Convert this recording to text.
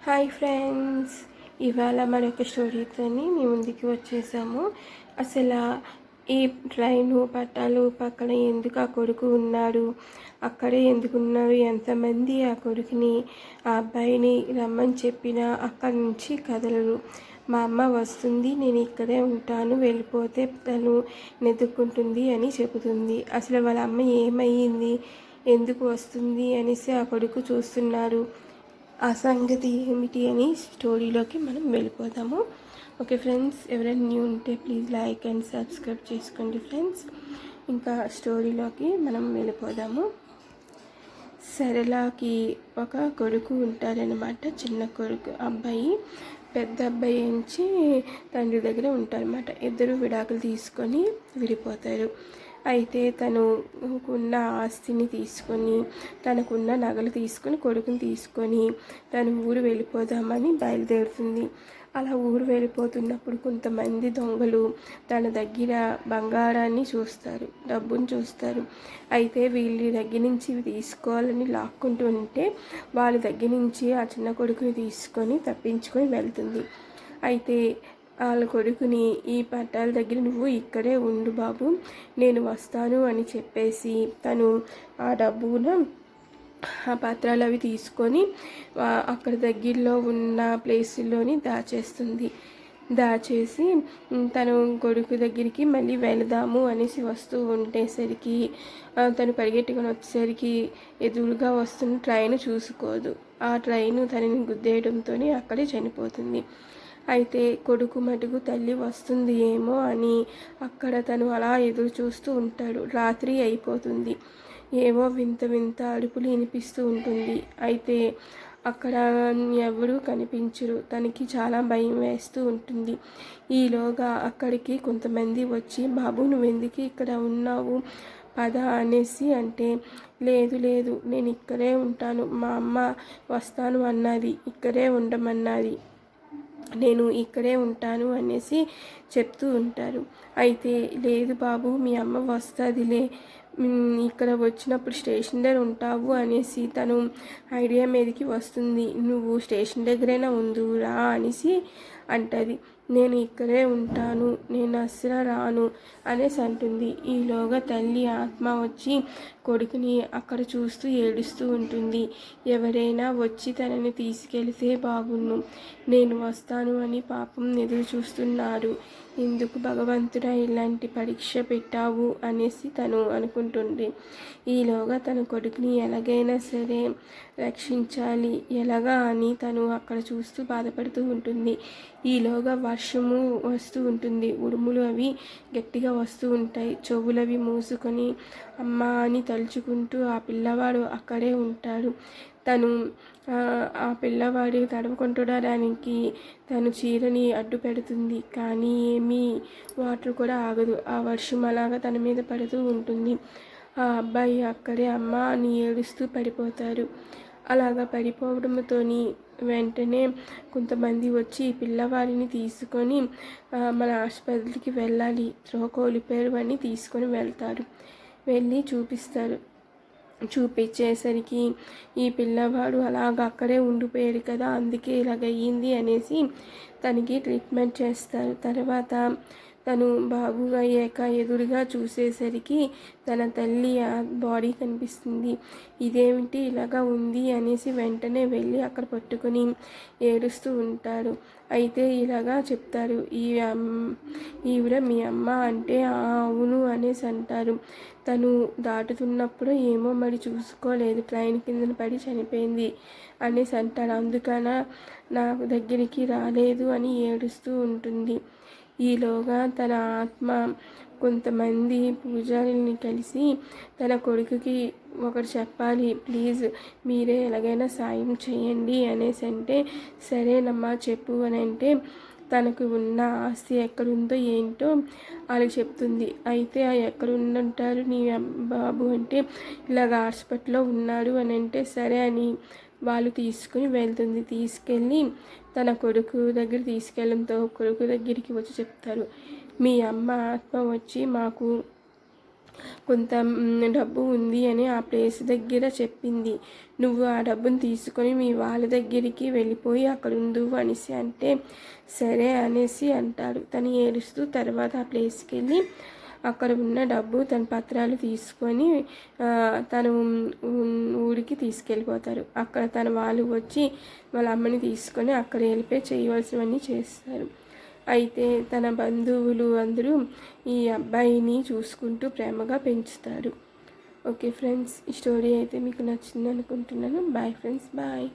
Hi friends ఇవాళ మరొక స్టోరీతోని మీ ముందుకి వచ్చేసాము. అసలు ఈ ట్రైను పట్టాలు పక్కన ఎందుకు ఆ కొడుకు ఉన్నాడు? అక్కడే ఎందుకు ఉన్నారు? ఎంతమంది ఆ కొడుకుని ఆ అబ్బాయిని రమ్మని చెప్పినా అక్కడి నుంచి కదలరు. మా అమ్మ వస్తుంది నేను ఇక్కడే ఉంటాను వెళ్ళిపోతే తను నెతుక్కుంటుంది అని చెబుతుంది. అసలు వాళ్ళ అమ్మ ఏమయ్యింది? ఎందుకు వస్తుంది? అనేసి ఆ కొడుకు చూస్తున్నారు. ఆ సంగతి ఏమిటి అని స్టోరీలోకి మనం వెళ్ళిపోదాము. ఓకే ఫ్రెండ్స్ ఎవరైనా న్యూ ఉంటే ప్లీజ్ లైక్ అండ్ సబ్స్క్రైబ్ చేసుకోండి ఫ్రెండ్స్. ఇంకా స్టోరీలోకి మనం వెళ్ళిపోదాము. సరళకి ఒక కొడుకు ఉంటారనమాట చిన్న కొడుకు అబ్బాయి. పెద్ద అబ్బాయి నుంచి తండ్రి దగ్గర ఉంటారనమాట ఇద్దరు విడాకులు తీసుకొని విడిపోతారు. అయితే తనుకున్న ఆస్తిని తీసుకొని తనకున్న నగలు తీసుకొని కొడుకుని తీసుకొని తను ఊరు వెళ్ళిపోదామని బయలుదేరుతుంది. అలా ఊరు వెళ్ళిపోతున్నప్పుడు కొంతమంది దొంగలు తన దగ్గర బంగారాన్ని చూస్తారు డబ్బుని చూస్తారు. అయితే వీళ్ళ దగ్గర నుంచి ఇవి తీసుకోవాలని లాక్కుంటూ ఉంటే వాళ్ళ దగ్గర నుంచి ఆ చిన్న కొడుకుని తీసుకొని తప్పించుకొని వెళ్తుంది. అయితే వాళ్ళ కొడుకుని ఈ పట్టాల దగ్గర నువ్వు ఇక్కడే ఉండు బాబు నేను వస్తాను అని చెప్పేసి తను ఆ డబ్బున ఆ పత్రాలు అవి తీసుకొని అక్కడ దగ్గరలో ఉన్న ప్లేసుల్లోని దాచేస్తుంది. దాచేసి తను కొడుకు దగ్గరికి మళ్ళీ వెళదాము అనేసి వస్తూ ఉండేసరికి తను పరిగెట్టుకొని వచ్చేసరికి ఎదురుగా వస్తున్న ట్రైన్ చూసుకోదు. ఆ ట్రైన్ తనని గుద్దేయడంతో అక్కడే చనిపోతుంది. అయితే కొడుకు మటుకు తల్లి వస్తుంది ఏమో అని అక్కడ తను అలా ఎదురు చూస్తూ ఉంటాడు. రాత్రి అయిపోతుంది. ఏవో వింత వింత అడుపులు వినిపిస్తూ ఉంటుంది. అయితే అక్కడ ఎవరు కనిపించరు. తనకి చాలా భయం వేస్తూ ఉంటుంది. ఈలోగా అక్కడికి కొంతమంది వచ్చి బాబు నువ్వు ఎందుకు ఇక్కడ ఉన్నావు? పద అనేసి అంటే లేదు లేదు నేను ఇక్కడే ఉంటాను. మా అమ్మ వస్తాను అన్నది. ఇక్కడే ఉండమన్నది. నేను ఇక్కడే ఉంటాను అనేసి చెప్తూ ఉంటారు. అయితే లేదు బాబు మీ అమ్మ వస్తుందిలే. ఇక్కడ వచ్చినప్పుడు స్టేషన్ దగ్గర ఉంటావు అనేసి తను ఐడియా మీదకి వస్తుంది. నువ్వు స్టేషన్ దగ్గరైనా ఉందిరా అనేసి అంటది. నేను ఇక్కడే ఉంటాను నేను అస్సలు రాను అనేసి అంటుంది. ఈలోగా తల్లి ఆత్మ వచ్చి కొడుకుని అక్కడ చూస్తూ ఏడుస్తూ ఉంటుంది. ఎవరైనా వచ్చి తనని తీసుకెళ్తే బాగున్ను. నేను వస్తాను అని పాపం ఎదురు చూస్తున్నారు. ఎందుకు భగవంతుడా ఇలాంటి పరీక్ష పెట్టావు? అనేసి తను అనుకుంటుంది. ఈలోగా తన కొడుకుని ఎలాగైనా సరే రక్షించాలి. ఎలాగా అని తను అక్కడ చూస్తూ బాధపడుతూ ఉంటుంది. ఈలోగా వర్షము వస్తూ ఉంటుంది. ఉరుములు అవి గట్టిగా వస్తూ ఉంటాయి. చెవులవి మూసుకొని అమ్మ అని తలుచుకుంటూ ఆ పిల్లవాడు అక్కడే ఉంటాడు. తను ఆ పిల్లవాడి తడుముకుంటుండడానికి తను చీరని అడ్డు పెడుతుంది. కానీ ఏమీ వాటర్ కూడా ఆగదు. ఆ వర్షం అలాగా తన మీద పడుతూ ఉంటుంది. ఆ అబ్బాయి అక్కడే అమ్మ అని ఏడుస్తూ పడిపోతారు అలాగా పడిపోవడంతో వెంటనే కొంతమంది వచ్చి పిల్లవాడిని తీసుకొని మన ఆసుపత్రికి వెళ్ళాలి. త్రో కోల్పోయారు అని తీసుకొని వెళ్తారు. వెళ్ళి చూపిస్తారు. చూపించేసరికి ఈ పిల్లవాడు అలాగ అక్కడే ఉండిపోయాడు కదా అందుకే ఇలాగ అయ్యింది అనేసి తనకి ట్రీట్మెంట్ చేస్తారు. తర్వాత తను బాగుగా అయ్యాక ఎదురుగా చూసేసరికి తన తల్లి బాడీ కనిపిస్తుంది. ఇదేమిటి ఇలాగా ఉంది? అనేసి వెంటనే వెళ్ళి అక్కడ పట్టుకొని ఏడుస్తూ ఉంటాడు. అయితే ఇలాగా చెప్తారు. ఈ ఈవిడ మీ అమ్మ అంటే అవును అనేసి అంటారు. తను దాటుతున్నప్పుడు ఏమో మరి చూసుకోలేదు. ట్రైన్ కింద పడి చనిపోయింది అనేసి అంటాడు. అందుకన నా దగ్గరికి రాలేదు అని ఏడుస్తూ ఉంటుంది. ఈలోగా తన ఆత్మ కొంతమంది పూజారిని కలిసి తన కొడుకుకి ఒకటి చెప్పాలి ప్లీజ్ మీరే ఎలాగైనా సాయం చేయండి అనేసి అంటే సరేనమ్మా చెప్పు అని అంటే తనకు ఉన్న ఆస్తి ఎక్కడుందో ఏంటో వాళ్ళకి చెప్తుంది. అయితే ఆ ఎక్కడ నీ బాబు? అంటే ఇలాగ హాస్పిటల్లో ఉన్నాడు అని అంటే సరే అని వాళ్ళు తీసుకుని వెళ్తుంది. తీసుకెళ్ళి తన కొడుకు దగ్గర తీసుకెళ్ళడంతో కొడుకు దగ్గరికి వచ్చి చెప్తారు మీ అమ్మ ఆత్మ వచ్చి మాకు కొంత డబ్బు ఉంది అని ఆ ప్లేస్ దగ్గర చెప్పింది. నువ్వు ఆ డబ్బును తీసుకొని మీ వాళ్ళ దగ్గరికి వెళ్ళిపోయి అక్కడ ఉండు అనేసి అంటే సరే అనేసి అంటాడు తను ఏడుస్తూ తర్వాత ఆ ప్లేస్కి వెళ్ళి అక్కడ ఉన్న డబ్బు తన పత్రాలు తీసుకొని తను ఊరికి తీసుకెళ్ళిపోతారు. అక్కడ తన వాళ్ళు వచ్చి వాళ్ళ అమ్మని తీసుకొని అక్కడ వెళ్ళిపోయి చేయవలసినవన్నీ చేస్తారు. అయితే తన బంధువులు అందరూ ఈ అబ్బాయిని చూసుకుంటూ ప్రేమగా పెంచుతారు. ఓకే ఫ్రెండ్స్ ఈ స్టోరీ అయితే మీకు నచ్చింది అనుకుంటున్నాను బాయ్ ఫ్రెండ్స్ బాయ్.